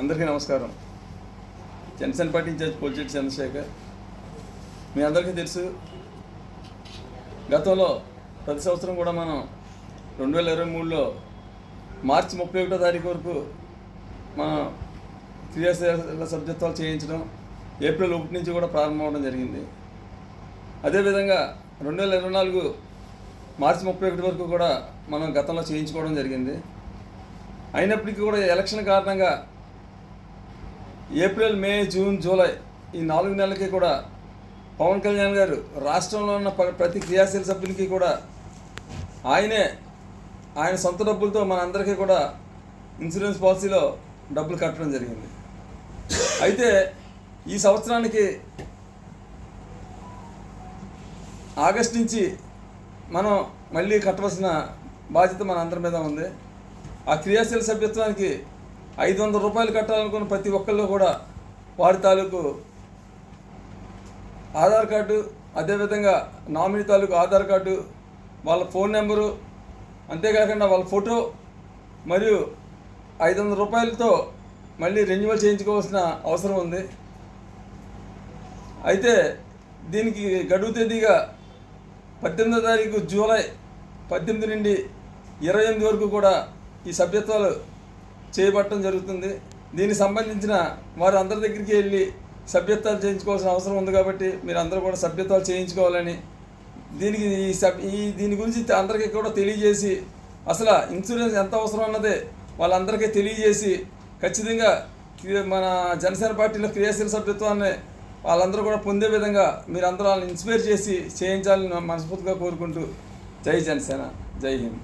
అందరికీ నమస్కారం. Janasena party incharge Polchetti Chandrasekhar. మీ అందరికీ తెలుసు గతంలో ప్రతి సంవత్సరం కూడా మనం రెండు వేల ఇరవై మూడులో మార్చి ముప్పై ఒకటో తారీఖు వరకు మనం క్రియాశీల సభ్యత్వాలు చేయించడం ఏప్రిల్ ఒకటి నుంచి కూడా ప్రారంభం అవడం జరిగింది. అదేవిధంగా రెండు వేల ఇరవై నాలుగు మార్చి ముప్పై ఒకటి వరకు కూడా మనం గతంలో చేయించుకోవడం జరిగింది. అయినప్పటికీ కూడా ఎలక్షన్ కారణంగా ఏప్రిల్ మే జూన్ జూలై ఈ నాలుగు నెలలకి కూడా పవన్ కళ్యాణ్ గారు రాష్ట్రంలో ఉన్న ప్రతి క్రియాశీల సభ్యునికి కూడా ఆయనే ఆయన సొంత డబ్బులతో మన అందరికీ కూడా ఇన్సూరెన్స్ పాలసీలో డబ్బులు కట్టడం జరిగింది. అయితే ఈ సంవత్సరానికి ఆగస్ట్ నుంచి మనం మళ్ళీ కట్టవలసిన బాధ్యత మన అందరి మీద ఉంది. ఆ క్రియాశీల సభ్యత్వానికి ఐదు వందల రూపాయలు కట్టాలనుకున్న ప్రతి ఒక్కళ్ళు కూడా వారి తాలూకు ఆధార్ కార్డు అదేవిధంగా నామినీ తాలూకు ఆధార్ కార్డు వాళ్ళ ఫోన్ నెంబరు అంతేకాకుండా వాళ్ళ ఫోటో మరియు ఐదు వందల రూపాయలతో మళ్ళీ రెన్యువల్ చేయించుకోవాల్సిన అవసరం ఉంది. అయితే దీనికి గడువు తేదీగా పద్దెనిమిదో తారీఖు జూలై పద్దెనిమిది నుండి ఇరవై ఎనిమిది వరకు కూడా ఈ సభ్యత్వాలు చేపట్టడం జరుగుతుంది. దీనికి సంబంధించిన వారు అందరి దగ్గరికి వెళ్ళి సభ్యత్వాలు చేయించుకోవాల్సిన అవసరం ఉంది కాబట్టి మీరు అందరూ కూడా సభ్యత్వాలు చేయించుకోవాలని దీనికి ఈ సబ్ ఈ దీని గురించి అందరికీ కూడా తెలియజేసి అసలు ఇన్సూరెన్స్ ఎంత అవసరం అన్నదే వాళ్ళందరికీ తెలియజేసి ఖచ్చితంగా మన జనసేన పార్టీలో క్రియాశీల సభ్యత్వాన్ని వాళ్ళందరూ కూడా పొందే విధంగా మీరు అందరూ వాళ్ళని ఇన్స్పైర్ చేసి చేయించాలని మనస్ఫూర్తిగా కోరుకుంటూ జై జనసేన జై హింద్.